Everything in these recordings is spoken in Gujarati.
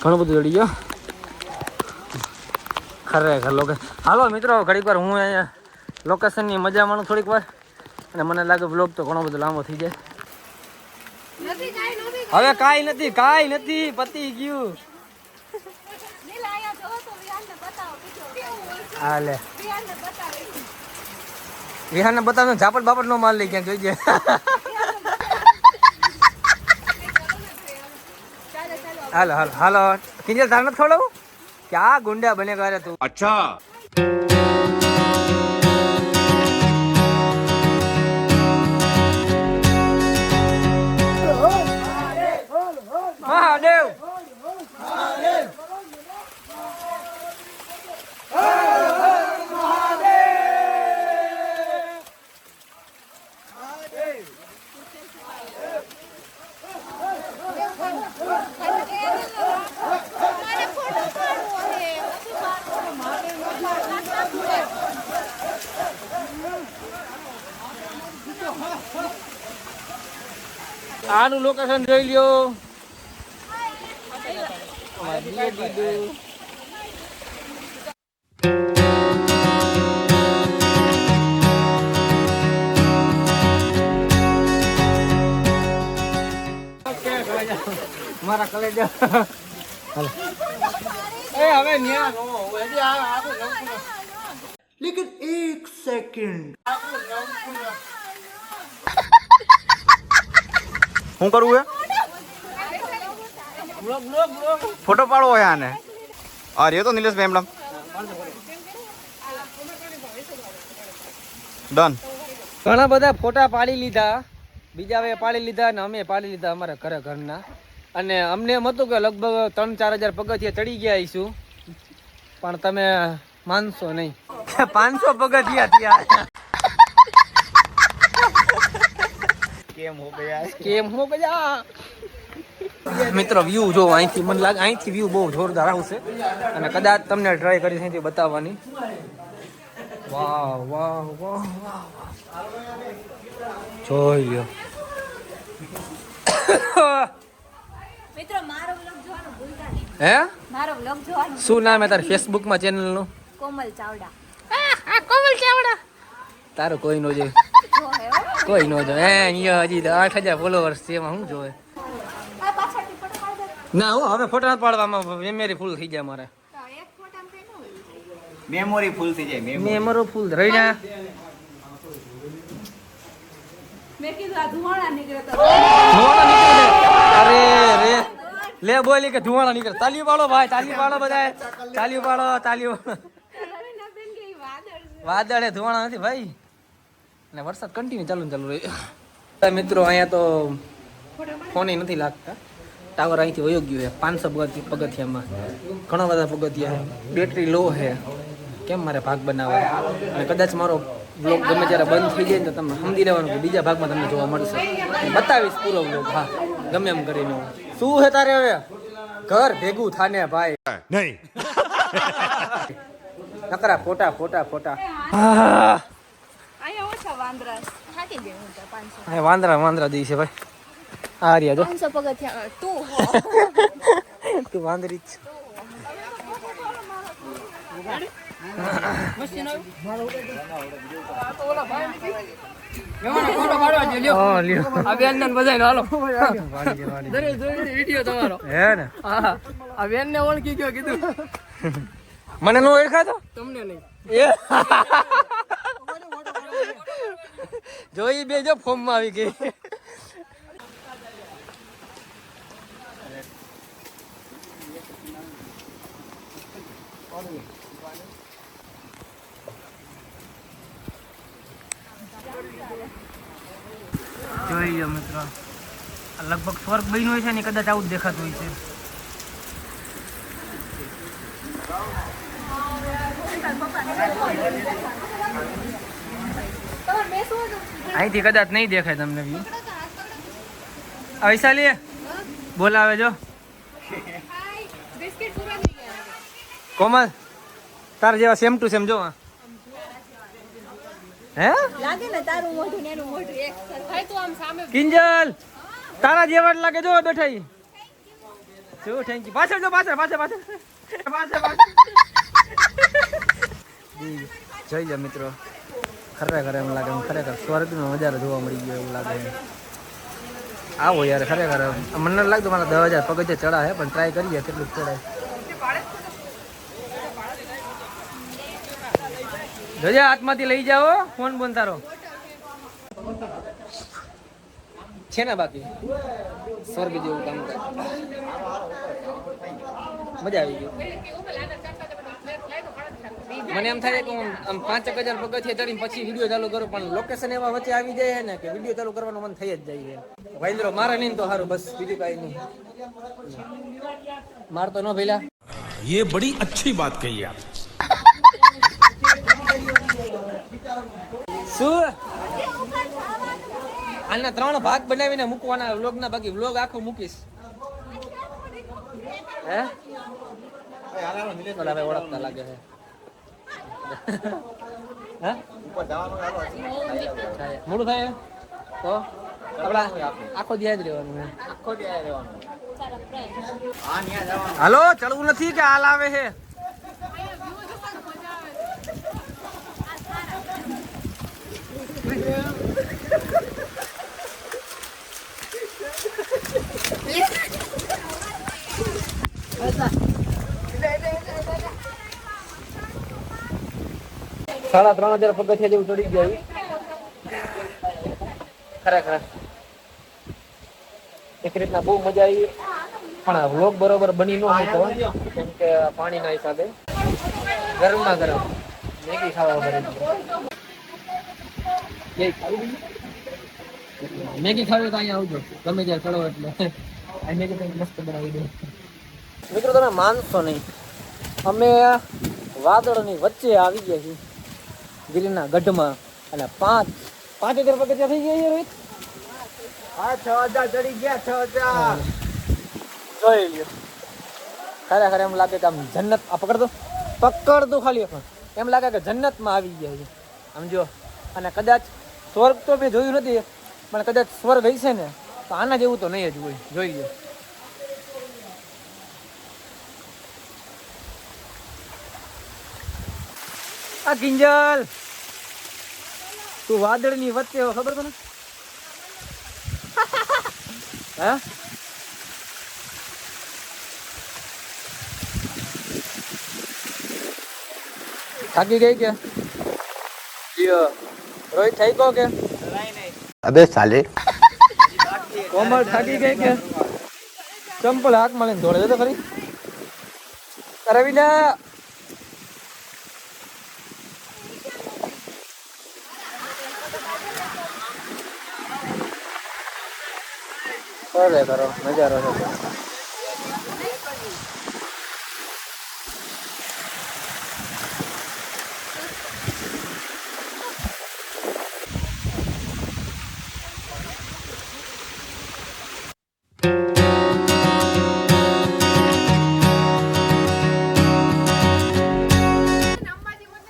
ઘણું બધું ચડી ગયો. ખરેખર લોકો હાલો મિત્રો, ઘડીક વાર હું અહીંયા લોકેશનની મજા માણું થોડીક વાર. અને મને લાગે બ્લોગ તો ઘણો બધો લાંબો થઈ જાય. હવે કાઈ નથી કાઈ નથી પતી ગયું. હાલે વિહાન ને બતાવો ઝાપટ બાપટ નો માલ લઈ ગયા જોઈ જાય હાલો હાલો હાલો. કિંજલ તાર નથી ખવડાવું ક્યાં ગુંડા બને કરે તું. અચ્છા. આનું લોકેશન જોઈ લ્યો મારા કલેજા. એ હવે ન્યા નો હોય. હજી આ- આખું નવું પૂરું. શું કરવું બ્લોગ. ફોટો પાડવો હે આને. અરે એ તો નિલેશભાઈ એમડા ડન. ઘણા બધા ફોટા પાડી લીધા. બીજા ભાઈ પાડી લીધા અને અમે પાડી લીધા અમારા ઘરે ઘરના. અને અમને એમ હતું કે લગભગ ત્રણ ચાર હજાર પગથિયા ચડી ગયા છું પણ તમે માનશો નહીં. પાંચસો પગથિયા થયા. કેમ હો ગયા કેમ હો ગયા મિત્રો વ્યૂ જો અહીંથી મને લાગે અહીંથી વ્યૂ બહુ જોરદાર આવશે. અને કદાચ તમને ટ્રાય કરીશ અહીંથી બતાવવાની. વાહ વાહ વાહ વાહ જોઈ લ્યો. મિત્રો મારો વ્લોગ જોવાનું ભૂલતા નહીં. હે? મારો વ્લોગ જોવાનું શું નામ હે તાર કોમલ ચાવડા. તારું કોઈ નો જોઈ જો હે હો. કોઈ નો જોઈ હે અહીંયા હજી આઠ હજાર ફોલોવર્સ છે એમાં શું જોવે? આ પાછળથી ફોટો પાડી દે. ના હું હવે ફોટા પાડવામાં મેમરી ફૂલ થઈ જાય મારે. તો એક ફોટામાં કઈ ન હોય મેમોરી ફૂલ થઈ જાય. મેમરો ફૂલ રહી ના. મેં કીધું આ ધુવાણા નીકળે ધુવાણા નીકળે અરે રે. લે બોલી કે ધુવાણા નીકળે. તાલી પાડો ભાઈ તાલી પાડો બધા તાલી પાડો તાલી. વાદળે ધુવાણા નથી ભાઈ. અને વરસાદ કન્ટિન્યુ ચાલુ ચાલુ રહ્યો મિત્રો અહીંયા તો ફોને નથી લાગતા. ટાવર અહીંથી વયો ગયો છે પાંચસો પગથિયામાં. ઘણા બધા પગથિયા બેટરી લો છે. કેમ મારે ભાગ બનાવવા? અને કદાચ મારો બ્લોગ ગમે ત્યારે બંધ થઈ જાય તો તમે સમજી લેવાનું કે બીજા ભાગમાં તમને જોવા મળશે. બતાવીશ પૂરો બ્લોગ હા. ગમે એમ કરીને શું છે તારે હવે? ઘર ભેગું થાને ભાઈ. નહીં. નકરા ફોટા ફોટા ફોટા હું તો પાંચસો. હા વાંદરા વાંદરા દી છે ભાઈ. આ રહ્યા જો. તું તું વાંદરી જ ને મને નો ઓળખાતો? તમને નહીં. જોઈ બે જો ફોર્મમાં આવી ગઈ. જોઈએ મિત્ર. લગભગ સ્વર્ગ બન્યું હોય છે ને કદાચ આવું જ દેખાતું હોય છે. અહીંથી કદાચ નહીં દેખાય તમને વ્યૂ વૈશાલી બોલાવે જો. કોમલ તાર જેવા સેમ ટુ સેમ જો હે? કિંજલ તારા જેવા જ લાગે જો બેઠા જો થેન્ક યુ પાછળ જો પાછળ પાછળ પાછળ. પાછળ પાછળ. જી, જોઈ મિત્રો. ખરેખર એમ લાગે ખરેખર સ્વર્ગનો નજારો જોવા મળી ગયો એવું લાગે આવો યાર, ખરેખર મને નથી લાગતું મારા દસ હજાર પગથિયે ચડા હે પણ ટ્રાય કરીએ કેટલું ચડાય જોજે હાથમાંથી લઈ જાઓ ફોન બોન તારો છે ને બાકી? સ્વર્ગ જેવું કામ કરે. મજા આવી ગઈ. મને એમ થાય કે હું આમ પાંચ એક હજાર પગથિયે ચડીને પછી વિડીયો ચાલુ કરું પણ લોકેશન એવા વચ્ચે આવી જાય છે ને કે વિડીયો ચાલુ કરવાનું મન થઈ જ જાય છે વાંદરો મારે નહીં ને તો સારું બસ બીજું કાંઈ નહીં માર તો ન ભેલા ये बड़ी अच्छी बात कही आप શું આના ત્રણ ભાગ બનાવીને મૂકવાના વ્લોગ ના બાકી વ્લોગ આખો મૂકીશ હે ઓલા ભાઈ ઓળખતા લાગે છે હે? થાય. મોડું થાય તો? આપડા આખો ધ્યાન જ રહેવાનું આખો ધ્યાન રહેવાનું. હાલો ચડવું નથી કે હાલ આવે છે? સાડા ત્રણ હજાર પગથિયા જેવું ચડી ગયા ખરેખર. એક રીતના બહુ મજા આવી. પણ વ્લોગ બરોબર બની ન હતો કેમ કે પાણીના હિસાબે. ગરમમાં ગરમ. મેગી ખાવા ભરે મેગી ખાવી તો અહીંયા આવજો. ગમે ત્યાં ચડો એટલે. આ મેગી કંઈક મસ્ત બનાવી દે. મિત્રો તમે માનશો નહીં. અમે વાદળની વચ્ચે આવી ગયા છીએ. ગિરના ગઢમાં અને પાંચ પાંચ હજાર પગથિયા થઈ ગયા રોહિત? હા છ હજાર ચડી ગયા છ હજાર. જોઈ લ્યો. ખરેખર એમ લાગે કે આમ જન્નત આ પકડતો દો ખાલી દો ખાલી એમ લાગે કે જન્નતમાં આવી ગયા છે. આમ જો અને કદાચ સ્વર્ગ તો મેં જોયું નથી પણ કદાચ સ્વર્ગ હશે ને તો આના જેવું તો નહીં જ હોય. જોઈ ગયો આ કિંજલ. તું વાદળની વચ્ચે હો, ખબર તને? હે? થાકી ગઈ કે? લ્યો. રોહિત થઈ ગયો કે? અબે સાલે. કોમલ થાકી ગઈ કે? ચંપલ હાથ મળે ને દોડે તો ખરી. રવિના કરે કરો નજારો છે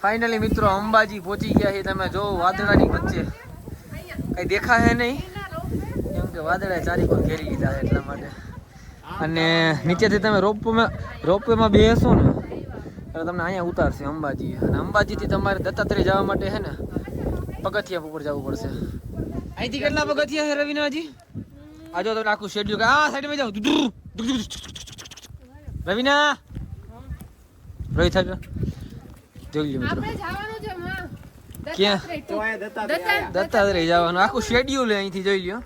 ફાઇનલી મિત્રો અંબાજી પહોંચી ગયા છે તમે જો વાદળાની વચ્ચે કઈ દેખાય નહીં કેમ કે વાદળે ચારી પર ઘેરી લીધા છે એટલા માટે. અને નીચેથી તમે રોપવેમાં રોપવેમાં બેસો ને એટલે તમને અહીંયા ઉતારશે અંબાજી. અને અંબાજીથી તમારે દત્તાત્રેય જવા માટે છે ને પગથિયા ઉપર જવું પડશે. અહીંથી કેટલા પગથિયા છે રવિનાજી આ જો તમને આખું શેડ્યુલ આ સાઈડમાં જાવ રવિના? રોહિત થાય જોઈ લો મિત્રો. આપણે જવાનું છે માં. ક્યાં? તો દત્તાત્રેય દત્તાત્રેય જવાનું. આખું શેડ્યુલ અહીંથી જોઈ લ્યો.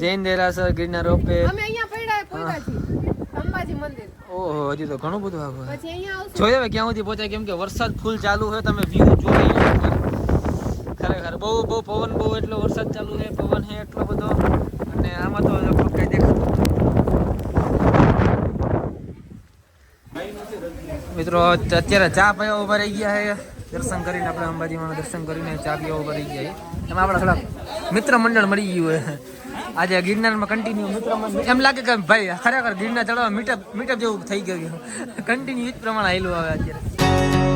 જૈન દેરાસર ગિરનાર રોપે અમે અહીંયા પડ્યા પોઈડા અંબાજી મંદિર. ઓહો હજી તો ઘણું બધું આગળ પછી અહીંયા આવશું. જોઈએ હવે ક્યાં સુધી પહોંચાય કેમ કે વરસાદ ફૂલ ચાલુ છે તમે વ્યૂ જોઈ ખરેખર બહુ બહુ પવન બહુ એટલો વરસાદ ચાલુ છે પવન છે એટલો બધો. અને આમાં તો લગભગ કઈ દેખાતું મિત્રો અત્યારે ચા પીવા ઊભા રહી ગયા છે. દર્શન કરીને આપણે અંબાજીમાં દર્શન કરીને ચા પીવા ઊભા રહી ગયા છે. એમાં આપણા થોડા મિત્ર મંડળ મળી ગયું હોય આજે ગિરનારમાં કન્ટિન્યુ મિત્રોમાં એમ લાગે કે ભાઈ ખરેખર ગિરનાર ચડવા મીટઅપ મીટઅપ જેવું થઈ ગયું કન્ટિન્યુ જ પ્રમાણે આવેલું આવે અત્યારે.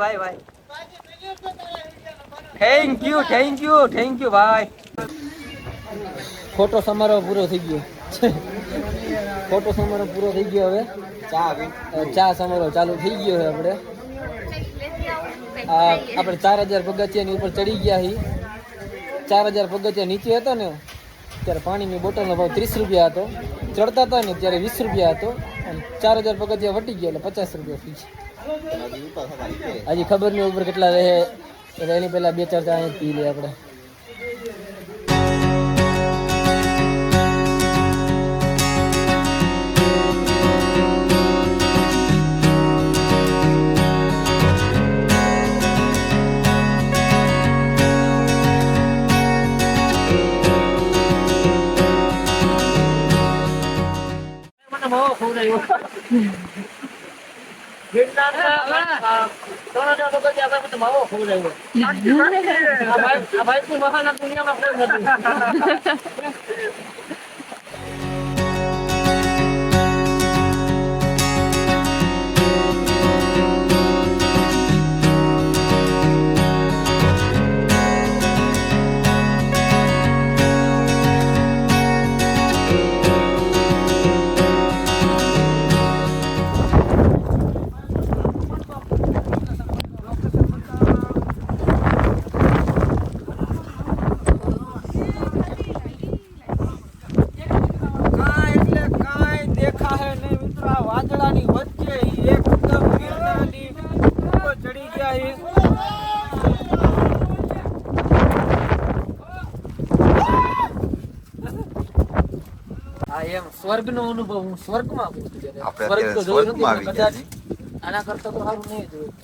ભાઈ ભાઈ ભાઈ. Thank you thank you thank you ભાઈ. ફોટો સમારોહ પૂરો થઈ ગયો. ફોટો સમારોહ પૂરો થઈ ગયો હવે. ચા સમારોહ ચાલુ થઈ ગયો છે આપણે. આપણે ચાર હજાર પગથિયાની ઉપર ચડી ગયા છીએ. ચાર હજાર પગથિયા નીચે હતો ને, ત્યારે પાણીની બોટલનો ભાવ ત્રીસ રૂપિયા હતો. ચડતા હતા ને, ત્યારે વીસ રૂપિયા હતો. અને ચાર હજાર પગથિયા વટી ગયા એટલે પચાસ રૂપિયા ફી હજી ખબર નહીં ઉપર કેટલા રહે. એટલે એની પહેલા બે ચાર ચા પી લે આપણે. કાંઈ સ્વર્ગનો અનુભવ હું સ્વર્ગમાં સ્વર્ગ તો અત્યારે જોયું નથી કદાચ આના કરતા તો સારું નહીં જોયું.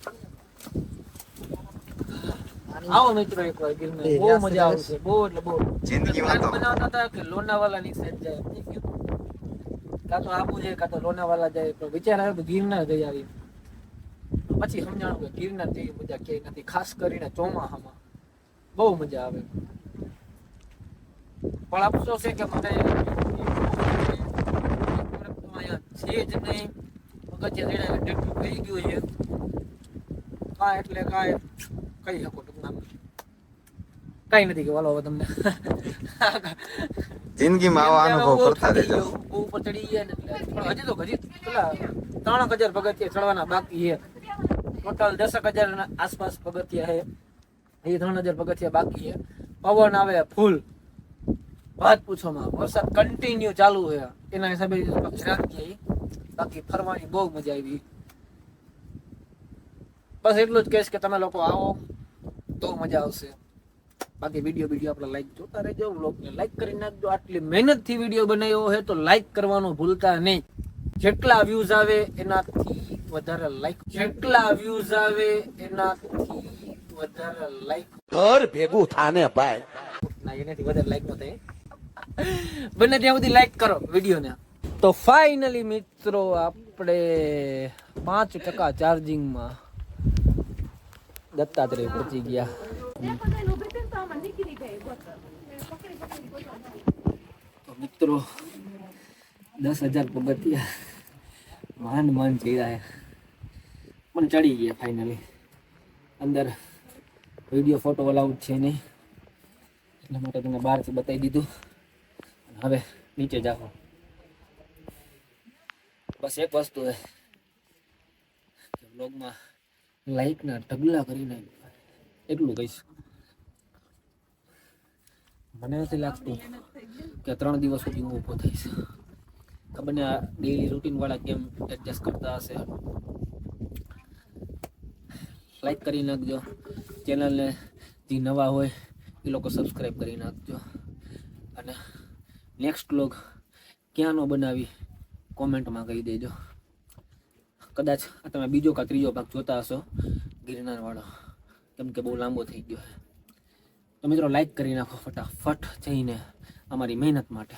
આવો મિત્રો એકવાર ગિરનાર બહુ મજા આવશે બહુ એટલે બહુ. જિંદગીમાં તો- બનાવતા હતા કે લોનાવાલાની સાઈડ જાય. કાં તો આબુ જાય કાં તો લોનાવાલા જાય. તો વિચાર આવ્યો ગીરના જઈ આવી. પછી સમજાણું કે ગીરના જેવી મજા ક્યાંય નથી. ખાસ કરીને ચોમાસામાં બહુ મજા આવે. પણ અફસોસ છે કે મને છે જ નહીં. પગથિયા ચડ્યા એટલે ડેટું થઈ ગયું છે. કાં એટલે કાંઈ કહી શકો ટૂંકમાં. કઈ નથી કે વાલો હવે તમને. જિંદગીમાં આવા અનુભવ કરતા રહેજો. ઉપર ચડી ગયા ને પણ હજી તો હજી પેલા ત્રણ હજાર પગથિયા ચડવાના બાકી છે. ટોટલ દસક હજાર આસપાસ પગથિયા છે. એ ત્રણ હજાર પગથિયા બાકી છે. પવન આવે ફૂલ. વાત પૂછોમાં વરસાદ કન્ટિન્યુ ચાલુ છે. એના હિસાબે ગુજરાત ઈ. બાકી ફરવાની બહુ મજા આવી. બસ એટલું જ કહીશ કે તમે લોકો આવો તો મજા આવશે. બાકી વીડિયો વીડિયો આપણે લાઈક જોતા રહેજો વ્લોગને લાઈક કરી નાખજો. આટલી મહેનતથી વીડિયો બનાવ્યો હોય તો લાઈક કરવાનું ભૂલતા નહીં. જેટલા વ્યૂઝ આવે એનાથી વધારે લાઈક જેટલા વ્યૂઝ આવે એનાથી વધારે લાઈક ઘર ભેગું થાને ભાઈ. ના એનાથી વધારે લાઈક ન થાય. બને ત્યાં સુધી લાઈક કરો વિડીયોને તો ફાઇનલી મિત્રો આપણે પાંચ ટકા ચાર્જિંગમાં દત્તાત્રેય પહોંચી ગયા. મિત્રો દસ હજાર પગથિયા માંડ માંડ ચડ્યા પણ ચડી ગયા ફાઇનલી અંદર વીડિયો ફોટો અલાઉડ છે નહીં. એટલા માટે તમને બહારથી બતાવી દીધું. હવે નીચે જાઓ. બસ એક વસ્તુ છે કે બ્લોગમાં લાઈકના ઢગલા કરીને એટલું કહીશ. મને નથી લાગતું કે ત્રણ દિવસ સુધી હું ઊભો થઈશ. ખબર ને આ ડેઈલી રૂટીન વાળા કેમ એડજસ્ટ કરતા હશે? લાઈક કરી નાખજો. ચેનલને જે નવા હોય એ લોકો સબસ્ક્રાઈબ કરી નાખજો. અને નેક્સ્ટ વ્લોગ ક્યાંનો બનાવી કોમેન્ટમાં કહી દેજો. કદાચ આ તમે બીજો કા ત્રીજો ભાગ જોતા હશો, ગિરનારવાળો. કેમ કે બહુ લાંબો થઈ ગયો તો મિત્રો લાઈક કરી નાખો ફટાફટ જઈને અમારી મહેનત માટે.